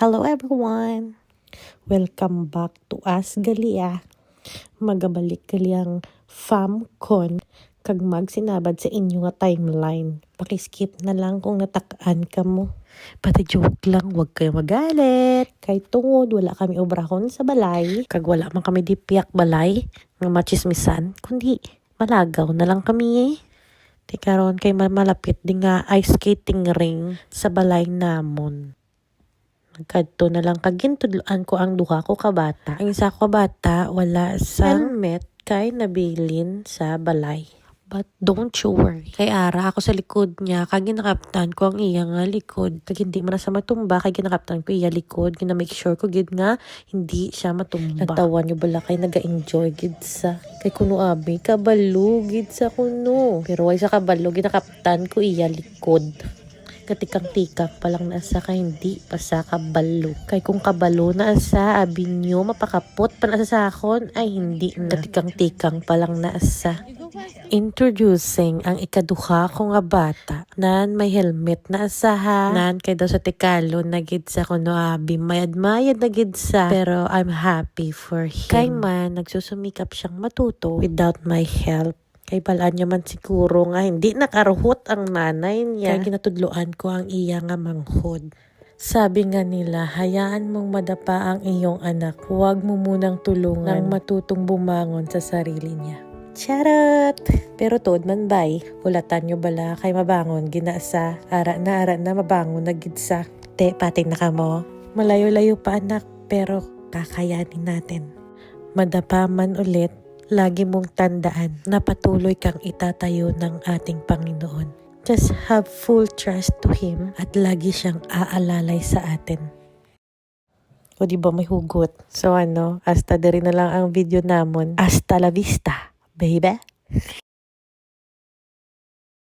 Hello everyone! Welcome back to As Galia. Magabalik galiyang FamCon kag magsinabad sa inyo nga timeline. Pakiskip na lang kung natakaan ka mo. Pati joke lang, wag kayo magalit. Kay tungod, wala kami obrahon sa balay. Kag wala man kami dipiyak balay nga machismisan. Kundi malagaw na lang kami eh. Di karon kay ma- malapit di nga ice skating ring sa balay namon. Nagkadto na lang kagintudloan ko ang duha ko kabata. Ang isa ko bata wala sa helmet kay nabilin sa balay. But don't you worry. Kay Ara ako sa likod niya, kag ginakaptan ko ang iya nga likod. Kag hindi man sa matumba, kay ginakaptan ko iya likod. Gina make sure ko gid nga hindi siya matumba. Natawan niyo bala kay naga-enjoy gid sa. Kay kuno abi, kabalo gid sa kuno. Pero way sa kabalo, ginakaptan ko iya likod katikang-tikak pa lang nasa ka hindi pa sa kabalo. Kay kung kabalo na sa abi nyo, mapakapot pa na sa sakon, ay hindi na. Katikang-tikang pa lang nasa. Introducing ang ikaduha ko nga bata nan may helmet na asaha nan kay daw sa tikalo na gid sa kuno abi mayad-mayad na gid sa pero I'm happy for him kay man nagsusumikap siyang matuto without my help kay balaan niya man siguro nga hindi nakaruhot ang nanay niya. Kaya ginatudloan ko ang iya nga manghod. Sabi nga nila, hayaan mong madapa ang iyong anak. Huwag mo munang tulungan nang matutong bumangon sa sarili niya. Charot! Pero tod man bay, ulatan nyo bala kay mabangon ginasa. Ara na ara na mabangon na gidsa. Te, pating na ka mo. Malayo-layo pa anak, pero kakayanin natin. Madapa man ulit, lagi mong tandaan na patuloy kang itatayo ng ating Panginoon. Just have full trust to Him at lagi siyang aalalay sa atin. O di ba may hugot? So ano, hasta diri na lang ang video namon. Hasta la vista, baby!